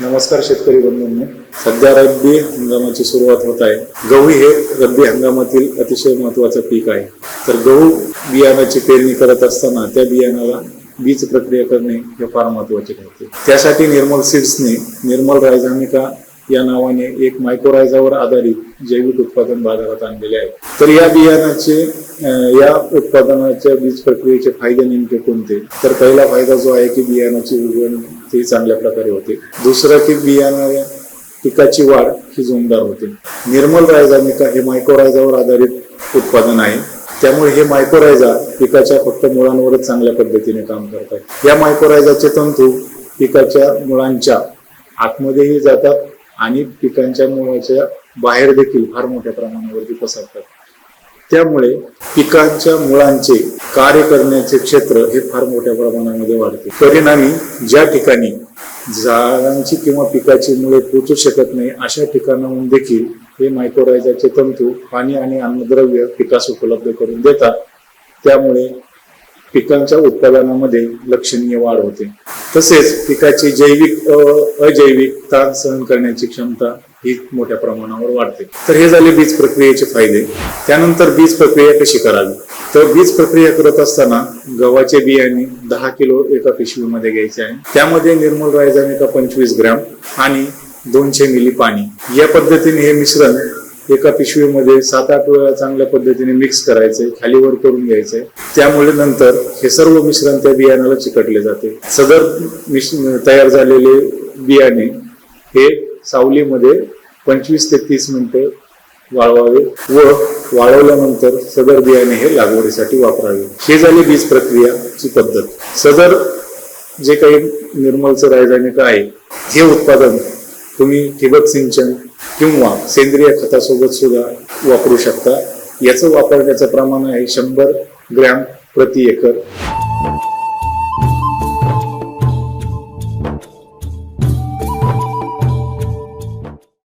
नमस्कार शेतकरी बंधूंनो. सध्या रब्बी हंगामाची सुरुवात होत आहे. गहू हे रब्बी हंगामातील अतिशय महत्वाचं पीक आहे. तर गहू बियाणाची पेरणी करत असताना त्या बियाणाला बीज प्रक्रिया करणे हे फार महत्त्वाचे ठरते. त्यासाठी निर्मल सीड्सने निर्मल रायझामिका या नावाने एक मायक्रोरायझावर आधारित जैविक उत्पादन बाजारात आणलेले आहे. तर या बियाणाचे या उत्पादनाच्या बीज प्रक्रियेचे फायदे नेमके कोणते? तर पहिला फायदा जो आहे की बियाणाची उगवण ती चांगल्या प्रकारे होते. दुसरं की बियाणा पिकाची वाढ ही जोमदार होते. निर्मल रायझामिका हे मायक्रोरायझावर आधारित उत्पादन आहे. त्यामुळे हे मायक्रोरायझा पिकाच्या फक्त मुळांवरच चांगल्या पद्धतीने काम करतात. या मायक्रोरायझाचे तंतू पिकाच्या मुळांच्या आतमध्येही जातात आणि पिकांच्या मुळाच्या बाहेर देखील फार मोठ्या प्रमाणावरती पसरतात. त्यामुळे पिकांच्या मुळांचे कार्य करण्याचे क्षेत्र हे फार मोठ्या प्रमाणामध्ये वाढते. परिणामी ज्या ठिकाणी झाडांची किंवा पिकाची मुळे पोचू शकत नाही अशा ठिकाणाहून देखील हे मायक्रोरायझाचे तंतू पाणी आणि अन्नद्रव्य पिकास उपलब्ध करून देतात. त्यामुळे पिकांच्या उत्पादनामध्ये लक्षणीय वाढ होते. तसेच पिकाची जैविक अजैविक ताण सहन करण्याची क्षमता ही मोठ्या प्रमाणावर वाढते. तर हे झाले बीज प्रक्रियेचे फायदे. त्यानंतर बीज प्रक्रिया कशी करावी? तर बीज प्रक्रिया करत असताना गव्हाचे बियाणे दहा किलो एका पिशवीमध्ये घ्यायचे आहे. त्यामध्ये निर्मल एका पंचवीस ग्रॅम आणि दोनशे मिली पाणी. या पद्धतीने हे मिश्रण एका पिशवीमध्ये सात आठ वेळा चांगल्या पद्धतीने मिक्स करायचे खालीवर करून घ्यायचे. त्यामुळे नंतर हे सर्व मिश्रण त्या बियाण्याला चिकटले जाते. सदर मिश तयार झालेले बियाणे हे सावलीमध्ये पंचवीस ते तीस मिनिटे वाळवावे व वाळवल्यानंतर सदर बियाणे हे लागवडीसाठी वापरावे. हे झाली बीज प्रक्रियाची पद्धत. सदर जे काही निर्मलचं रायझानिक आहे हे उत्पादन तुम्ही ठिबक सिंचन किंवा सेंद्रिय खतासोबत सुद्धा वापरू शकता. याचं वापरण्याचं प्रमाण आहे शंभर ग्रॅम प्रति एकर.